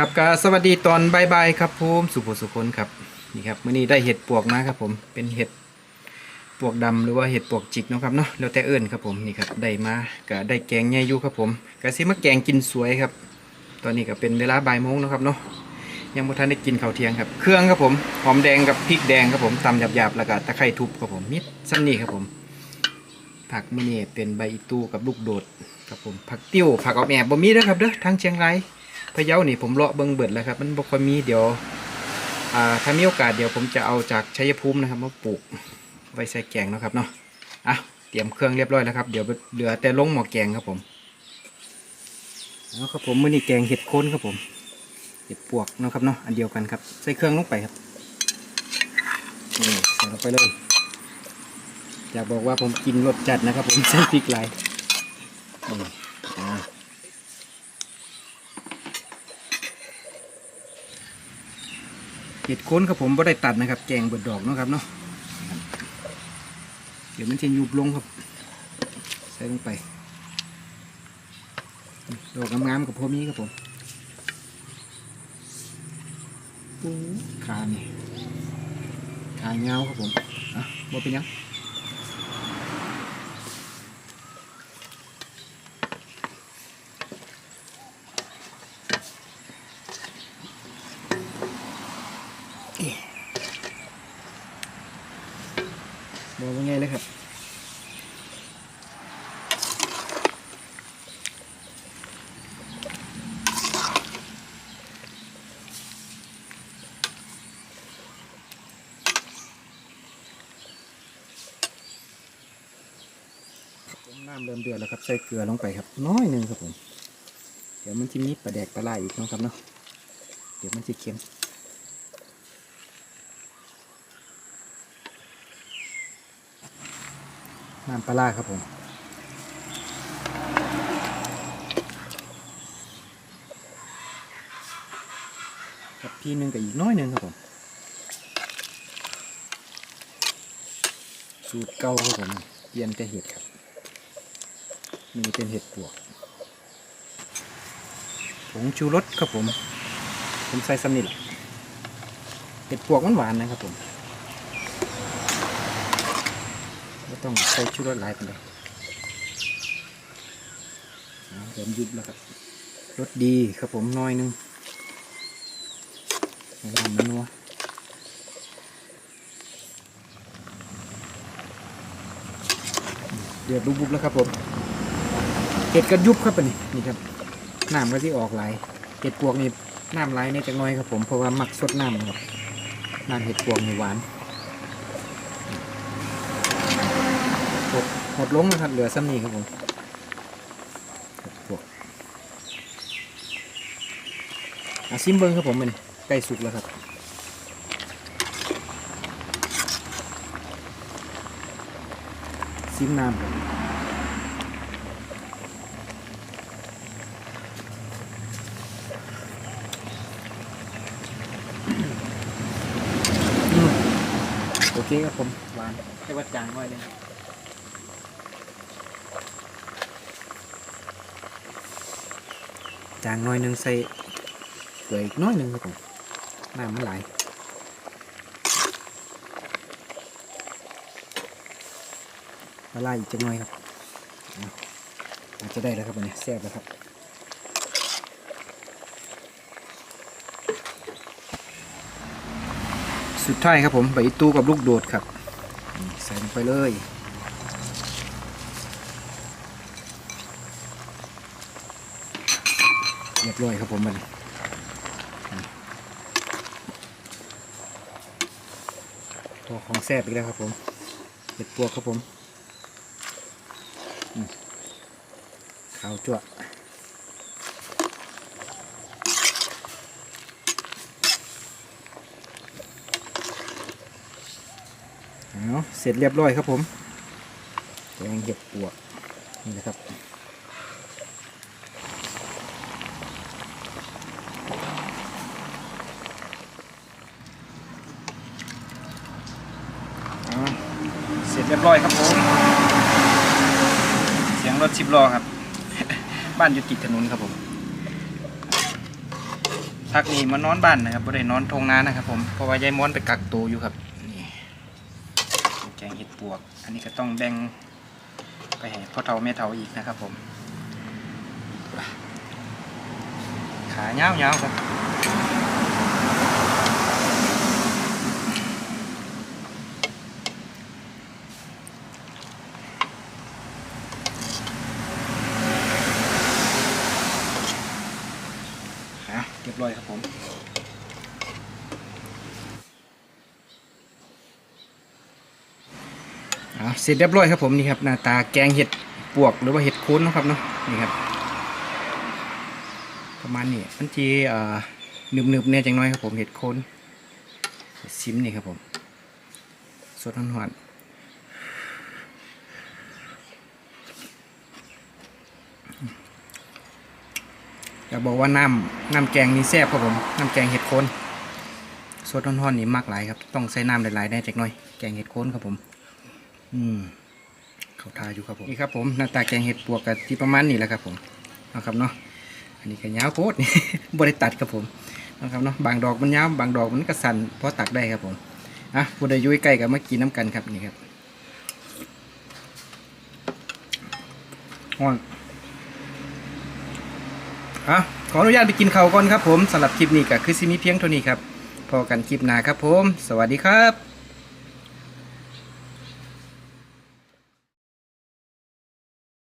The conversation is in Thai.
ครับก็สวัสดีตอนบายๆครับผมสุภสุคนครับนี่ครับเมื้อนี้ได้เห็ดปวกมาครับผมเป็นเห็ดปวกดำหรือว่าเห็ดปวกจิกนะครับเนาะแล้วแต่เอิ้นครับผมนี่ครับได้มาก็ได้แกงใหญ่อยู่ครับผมก็สิมาแกงกินสวยครับ ตอนนี้ก็เป็นเวลาบ่ายโมงนะครับเนาะยังบ่ทันได้กินข้าวเที่ยงครับ เครื่องครับผมหอมแดงกับพริกแดงครับผมตำหยาบๆแล้วก็ตะไคร้ทุบครับผมมิดซ้ำนี่ครับผม ผักมื้อนี้เป็นใบอีตูกับลูกโดดครับผมผักติ้วผักออกแอบบ่มีเด้อครับเด้อทางเชียงราย พะเยานี่ผมเลาะเบิ่งเบิดแล้วครับ มันบ่ค่อยมีเดี๋ยวอ่าถ้ามีโอกาสเดี๋ยวผมจะเอาจากชัยภูมินะครับมาปลูกไว้ใส่แกงนะครับเนาะอะเตรียมเครื่องเรียบร้อยแล้วครับเดี๋ยวเหลือแต่ลงหม้อแกงครับผมแล้วครับผมมื้อนี้แกงเห็ดโคนครับผมเห็ดปวกนะครับเนาะอันเดียวกันครับใส่เครื่องลงไปครับนี่ใส่ลงไปเลยอยากบอกว่าผมกินรสจัดนะครับผมใส่พริกหลายนี่อ่า เห็ดโคนครับผมบ่ได้ตัดนะครับ แกงเบิดดอกเนาะครับเนาะเดี๋ยวมันจะยุบลงครับ ใส่ลงไป ดอกงามๆกับพวกนี้ครับผมขานี่ขาเงาครับผมอะบ่เป็นยังบ่เป็นไงเลยครับ ผม น้ำเริ่มเดือดแล้วครับใส่เกลือลงไปครับ น้อยหนึ่งครับผม เดี๋ยวมันจะมีปลาแดกปลาไหลอีกนะครับเนาะเดี๋ยวมันจะเค็มน้ำปลาร้าครับผมกับพี่หนึ่งกับอีกน้อยหนึ่งครับผม สูตรเก่าครับผมเปลี่ยนแต่เห็ดครับ นี่เป็นเห็ดปวกผงชูรสครับผม ผมใส่สำนิดเห็ดปวกมันหวานนะครับผมไม่ต้องใส่ชูรสหลายไปเลยเริ่มยุบแล้วครับรสดีครับผมน้อยหนึงให้ลำมันนัวเดือดบุบๆแล้วครับผม เห็ดก็ยุบครับอันนี้นี่ครับน้ำก็ที่ออกไหลเห็ดปวกนี่น้ำไหลในจักหน้อยครับผมเพราะว่ามักสดน้ำครับน้ำเห็ดปวกนี่หวานหดหดลงนะครับเหลือซ้ำนี่ครับผมเห็ดปวกอาซิมเบิ้งครับผมมันใกล้สุกแล้วครับซิมน้ำครับ โอเคครับผมหวานแค่ว่าจางน้อยเลยจางน้อยหนึงใส่เกลืออีกน้อยหนึงครับผมน้ำมันไหลายละลายอีกจังน้อยครับเอาอาจจะได้แล้วครับวันนี้แซ่บแล้วครับ สุดท้ายครับผมใบตูกับลูกโดดครับใส่ลงไปเลยเรียบร้อยครับผมมันตัวของแซ่บอีกแล้วครับผมเห็ดปวกครับผมอืมขาวจั่ว เอาเสร็จเรียบร้อยครับผมแกงเห็ดปวกนี่นะครับเสร็จเรียบร้อยครับผมเสียงรถชิบล้อครับ บ้านอยู่ติดถนนครับผมทพักนี้มานอนบ้านนะครับบ่ได้นอนทงนานะครับผมเพราะว่ายายม้อนไปกักตัวอยู่ครับ ปวก อันนี้ก็ต้องแบ่งไปให้พ่อเฒ่าแม่เฒ่าอีกนะครับผมขาเงาวๆครับเรียบร้อยครับผม อะเสร็จเรียบร้อยครับผมนี่ครับหน้าตาแกงเห็ดปวกหรือว่าเห็ดโคนนะครับเนาะนี่ครับ ประมาณนี้มันจีเอ่อหนึบๆเนี่ยจังน้อยครับผมเห็ดโคนซิมนี่ครับผมสดหอนๆอยากบอกว่าน้ำน้ำแกงนี่แซ่บครับผมน้ำแกงเห็ดโคนสดร้อนๆนี่มากหลายครับต้องใส่น้ำหลายๆได้จักหน่อยแกงเห็ดโคนครับผม อืมเขาทาอยู่ครับผมนี่ครับผมหน้าตาแกงเห็ดปวกกับที่ประมาณนี้แหละครับผมเอาครับเนาะอันนี้ก็ยาวโพดนี่บริตัดครับผมนะครับเนาะบางดอกมันยาวบางดอกมันก็สั่นพอตักได้ครับผมอะผู้ใดอยุ่ยใกล้กับมากินน้ำกันครับนี่ครับห่อนอะขออนุญาตไปกินข้าวก่อนครับผมสำหรับคลิปนี้ก็คือซิมีเพียงเท่านี้ครับพอกันคลิปหน้าครับผม สวัสดีครับ